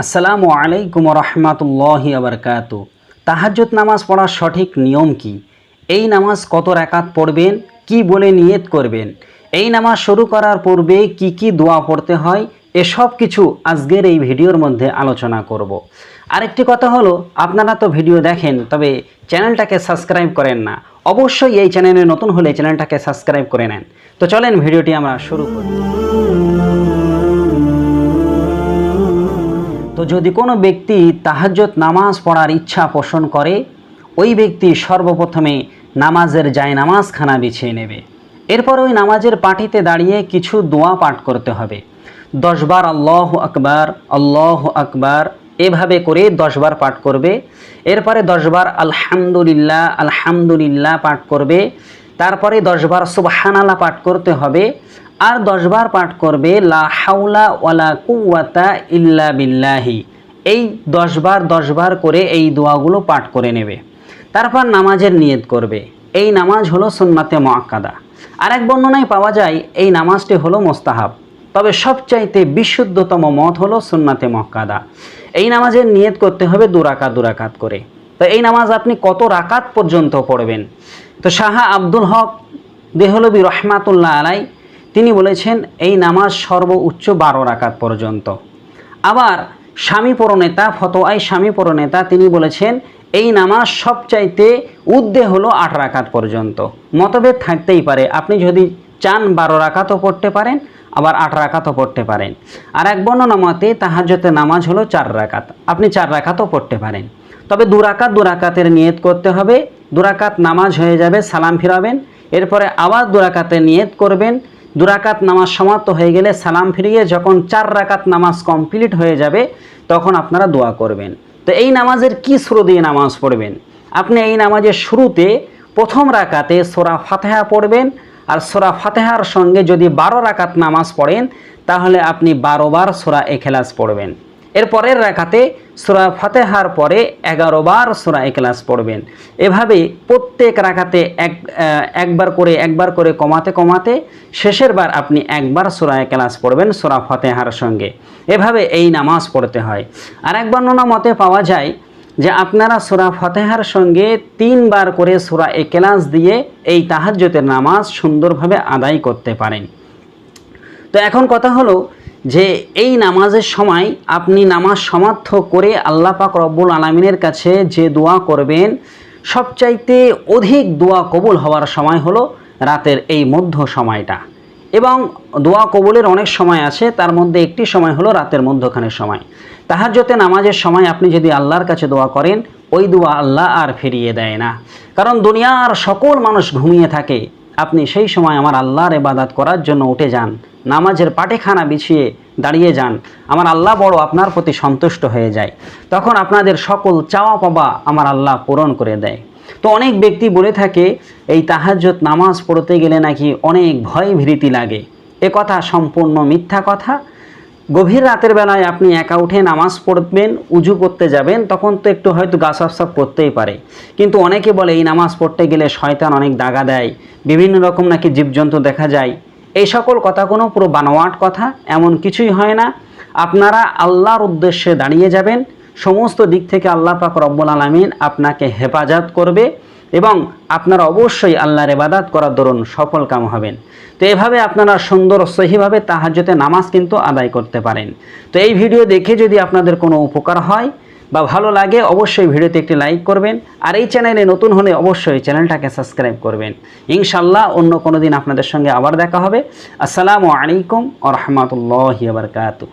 আসসালামু আলাইকুম রহমাতুল্লাহি আবরকাত। তাহাজ্জুদ নামাজ পড়ার সঠিক নিয়ম কি? এই নামাজ কত রাকাত পড়বেন? কি বলে নিয়ত করবেন? এই নামাজ শুরু করার পূর্বে কি কি দোয়া পড়তে হয়? এসব কিছু আজকের এই ভিডিওর মধ্যে আলোচনা করব। আরেকটি কথা হলো, আপনারা তো ভিডিও দেখেন, তবে চ্যানেলটাকে সাবস্ক্রাইব করেন না। অবশ্যই এই চ্যানেলে নতুন হলে চ্যানেলটাকে সাবস্ক্রাইব করে নেন। তো চলেন ভিডিওটি আমরা শুরু করি। তো যদি কোনো ব্যক্তি তাহাজ্জত নামাজ পড়ার ইচ্ছা পোষণ করে, ওই ব্যক্তি সর্বপ্রথমে নামাজের যায় নামাজখানা বিছিয়ে নেবে। এরপর ওই নামাজের পাটিতে দাঁড়িয়ে কিছু দোয়া পাঠ করতে হবে। দশবার আল্লাহ আকবার আল্লাহ আকবার, এভাবে করে দশবার পাঠ করবে। এরপরে দশবার আলহামদুলিল্লাহ আলহামদুলিল্লাহ পাঠ করবে। তারপরে দশবার সুবহানাল্লাহ পাঠ করতে হবে। আর দশবার পাঠ করবে, লা হাউলা ওয়ালা কুওয়াতা ইল্লা বিল্লাহি। এই দশবার দশবার করে এই দোয়াগুলো পাঠ করে নেবে। তারপর নামাজের নিয়ত করবে। এই নামাজ হলো সুন্নাতে মোয়াক্কাদা আরেক বর্ণনায় পাওয়া যায়, এই নামাজটি হলো মোস্তাহাব। তবে সবচাইতে বিশুদ্ধতম মত হলো সুন্নাতে মক্কাদা এই নামাজের নিয়ত করতে হবে দুরাকাত দুরাকাত করে। তো এই নামাজ আপনি কত রাকাত পর্যন্ত পড়বেন? তো শাহা আব্দুল হক দেহলবি রহমাতুল্লাহ আলাই তিনি বলেছেন, এই নামাজ সর্বোচ্চ বারো রাকাত পর্যন্ত। আবার স্বামী পরনেতা ফতোয়াই স্বামী পরনেতা, তিনি বলেছেন, এই নামাজ সবচাইতে উদ্দে হলো আট রাকাত পর্যন্ত। মতভেদ থাকতেই পারে, আপনি যদি চান বারো রাকাতও পড়তে পারেন, আবার আট রাকাতও পড়তে পারেন। আর এক বর্ণনা মতে তাহাজ্জতে নামাজ হলো চার রাকাত, আপনি চার রাকাতও পড়তে পারেন। তবে দুরাকাত দুরাকাতের নিয়ত করতে হবে দুরাকাত নামাজ হয়ে যাবে, সালাম ফিরাবেন, এরপরে আবার দুরাকাতের নিয়ত করবেন দুরাকাত নামাজ সমাপ্ত হয়ে গেলে সালাম ফিরিয়ে যখন চার রাকাত নামাজ কমপ্লিট হয়ে যাবে, তখন আপনারা দোয়া করবেন। তো এই নামাজের কি শুরু দিয়ে নামাজ পড়বেন? আপনি এই নামাজের শুরুতে প্রথম রাকাতে সোরা ফাতেহা পড়বেন আর সোরা ফাতেহার সঙ্গে যদি বারো রাকাত নামাজ পড়েন, তাহলে আপনি বারোবার সোরা এখেলাস পড়বেন। এর পরের রাখাতে সোরা ফাতেহার পরে এগারো বার সোরা এখলাস পড়বেন। এভাবে প্রত্যেক রাখাতে এক একবার করে একবার করে কমাতে কমাতে শেষের বার আপনি একবার সোরা এখলাস পড়বেন সোরা ফাতেহার সঙ্গে। এভাবে এই নামাজ পড়তে হয়। আর এক বর্ণনা মতে পাওয়া যায় যে আপনারা সোরা ফতেহার সঙ্গে তিনবার করে সোরা একেলাস দিয়ে এই তাহাজ্যতের নামাজ সুন্দরভাবে আদায় করতে পারেন। তো এখন কথা হলো যে এই নামাজের সময় আপনি নামাজ সমাপ্ত করে আল্লাহ পাক রব্বুল আলমিনের কাছে যে দোয়া করবেন, সবচাইতে অধিক দোয়া কবুল হওয়ার সময় হলো রাতের এই মধ্য সময়টা। এবং দোয়া কবুলের অনেক সময় আছে, তার মধ্যে একটি সময় হলো রাতের মধ্যখানের সময়। তাহার তাহাজ্জতে নামাজের সময় আপনি যদি আল্লাহর কাছে দোয়া করেন, ওই দোয়া আল্লাহ আর ফিরিয়ে দেয় না। কারণ দুনিয়ার সকল মানুষ ঘুমিয়ে থাকে। আপনি সেই সময় আমার আল্লাহর এবাদাত করার জন্য উঠে যান, নামাজের পাটেখানা বিছিয়ে দাঁড়িয়ে যান, আমার আল্লাহ বড় আপনার প্রতি সন্তুষ্ট হয়ে যায়। তখন আপনাদের সকল চাওয়া পাবা আমার আল্লাহ পূরণ করে দেয়। তো অনেক ব্যক্তি বলে থাকে, এই তাহাজ্জত নামাজ পড়তে গেলে নাকি অনেক ভয় ভীতি লাগে। এ কথা সম্পূর্ণ মিথ্যা কথা গভীর রাতের বেলায় আপনি একা উঠে নামাজ পড়বেন, উজু করতে যাবেন, তখন তো একটু হয়তো গা সাফ করতেই পারে। কিন্তু অনেকে বলে, এই নামাজ পড়তে গেলে শয়তান অনেক দাগা দেয়। বিভিন্ন রকম নাকি জীবজন্তু দেখা যায়। এই সকল কথা কোনো পুরো বানোয়াট কথা, এমন কিছুই হয় না। আপনারা আল্লাহর উদ্দেশ্যে দাঁড়িয়ে যাবেন। সমস্ত দিক থেকে আল্লাহ পাক রব্বুল আলমিন আপনাকে হেফাজত করবে। এবং আপনারা অবশ্যই আল্লাহর এবাদাত করার দরুন সফল কাম হবেন। তো এভাবে আপনারা সুন্দর সহিভাবে তাহাজ্যতে নামাজ কিন্তু আদায় করতে পারেন। তো এই ভিডিও দেখে যদি আপনাদের কোনো উপকার হয় বা ভালো লাগে, অবশ্যই ভিডিওতে একটি লাইক করবেন। আর এই চ্যানেলে নতুন হলে অবশ্যই চ্যানেলটাকে সাবস্ক্রাইব করবেন। ইনশাল্লাহ অন্য কোনো দিন আপনাদের সঙ্গে আবার দেখা হবে। আসসালামু আলাইকুম আ রহমতুল্লাহ বারকাতু